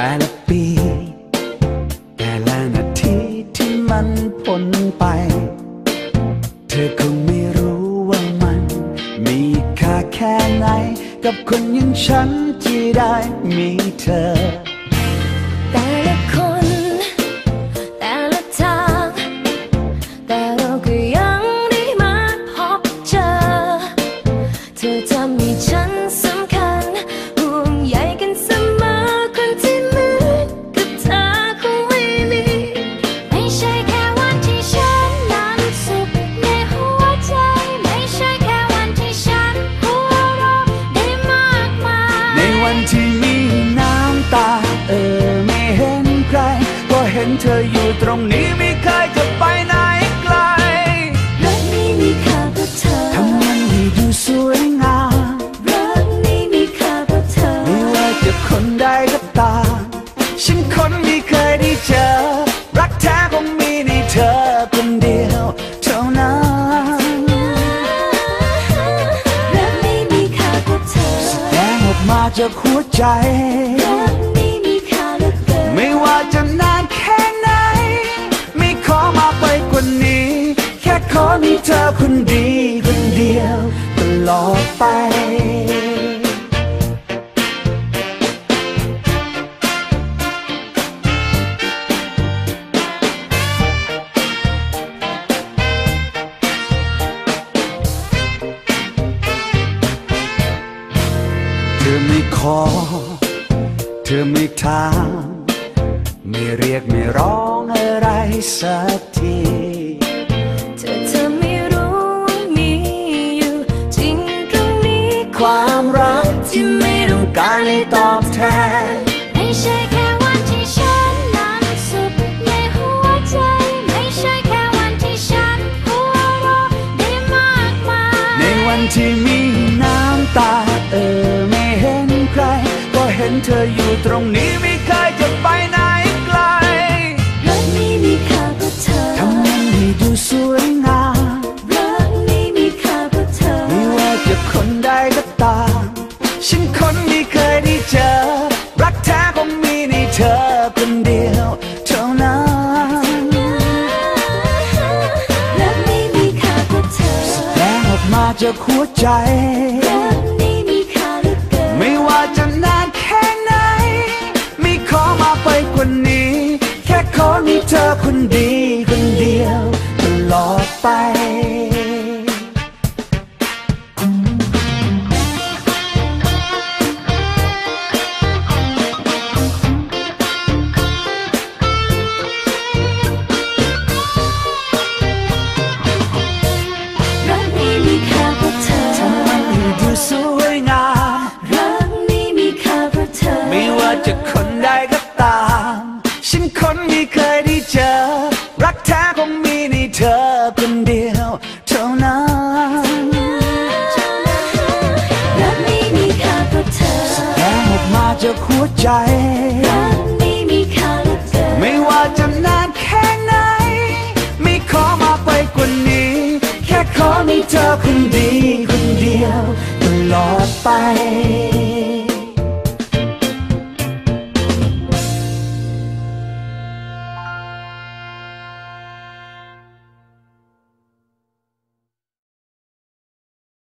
แต่ละปี แต่ละนาทีที่มันพ้นไป เธอคงไม่รู้ว่ามัน มีค่าแค่ไหน กับคนอย่างฉันที่ได้มีเธอ เห็นเธออยู่ตรงนี้ไม่เคยจะไปไหนไกลรักนี้มีค่าเพราะเธอทำมันให้ดูสวยงามรักนี้มีค่าเพราะเธอไม่ว่าจะคนใดก็ตามฉันคนไม่เคยได้เจอ รักแท้คงมีในเธอคนเดียวเท่านั้นรักนี้มีค่าเพราะเธอแสดงออกมาจากหัวใจรัก อมีเธอคนดีคนเดียวตลอดไปเธอไม่ขอ เธอไม่ถาม ไม่เรียกไม่ร้องอะไรสักที ตอบแทน มาจากหัวใจรักนี้มีค่าเหลือเกินไม่ว่าจะนานแค่ไหน ไม่ขอมาไปกว่านี้ แค่ขอมีเธอคนดีคน มีในเธอคนเดียวเท่านั้นรักนี้มีค่าเพราะเธอแสดงออกมาจากหัวใจรักนี้มีค่าเหลือเกินไม่ว่าจะนานแค่ไหน ไม่ขอมาไปกว่านี้ แค่ขอมีเธอคนดีคนเดียวตลอดไป